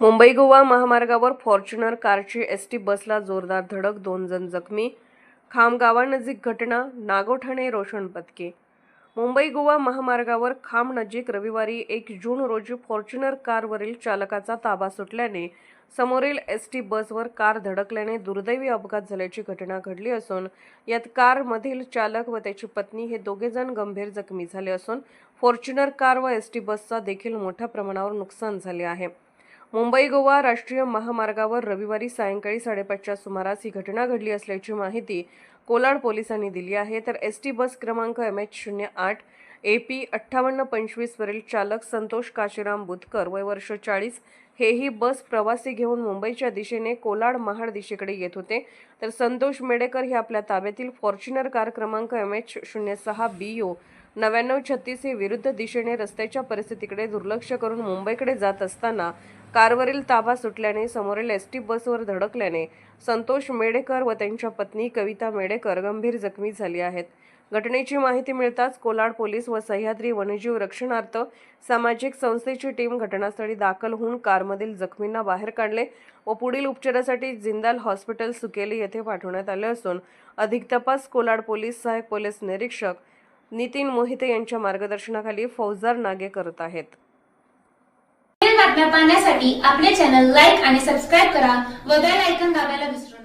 मुंबई गोवा महामार्गावर फॉर्च्युनर कारची S T बसला जोरदार धडक दोन जण जखमी. खामगावानजीक घटना नागोठाणे रोशणपतके मुंबई गोवा महामार्गावर खाम नजीक रविवारी एक जून रोजी फॉर्च्युनर कारवरील चालकाचा ताबा सुटल्याने समोरील एस टी बसवर कार धडकल्याने दुर्दैवी अपघात झाल्याची घटना घडली असून यात कारमधील चालक व त्याची पत्नी हे दोघेजण गंभीर जखमी झाले असून फॉर्च्युनर कार व एस टी बसचा देखील मोठ्या प्रमाणावर नुकसान झाले आहे. मुंबई गोवा राष्ट्रीय महामार्गावर रविवारी सायंकाळी साडेपाचच्या सुमारास ही घटना घडली असल्याची माहिती कोलाड पोलिसांनी दिली आहे. तर एस टी बस क्रमांक एम एच शून्य आठ ए पी अठ्ठावन्न पंचवीसवरील चालक संतोष काशीराम बुधकर वय वर्ष चाळीस हेही बस प्रवासी घेऊन मुंबईच्या दिशेने कोलाड महाड दिशेकडे येत होते. तर संतोष मेडेकर हे आपल्या ताब्यातील फॉर्च्युनर कार क्रमांक एम एच शून्य सहा बी यू नव्याण्णव छत्तीस हे विरुद्ध दिशेने रस्त्याच्या परिस्थितीकडे दुर्लक्ष करून मुंबईकडे जात असताना कारवरील ताबा सुटल्याने समोरील एस टी बसवर धडकल्याने संतोष मेडेकर व त्यांच्या पत्नी कविता मेडेकर गंभीर जखमी झाली आहेत. घटनेची माहिती मिळताच कोलाड पोलीस व सह्याद्री वन्यजीव रक्षणार्थ सामाजिक संस्थेची टीम घटनास्थळी दाखल होऊन कारमधील जखमींना बाहेर काढले व पुढील उपचारासाठी जिंदाल हॉस्पिटल सुकेली येथे पाठवण्यात आले असून अधिक तपास कोलाड पोलीस सहाय्यक पोलीस निरीक्षक नितीन मोहिते यांच्या मार्गदर्शनाखाली फौजदार नागे करत आहेत. बातम्या पाहण्यासाठी आपले चॅनल लाईक आणि सबस्क्राईब करा व बेल आयकॉन दाबायला विसरू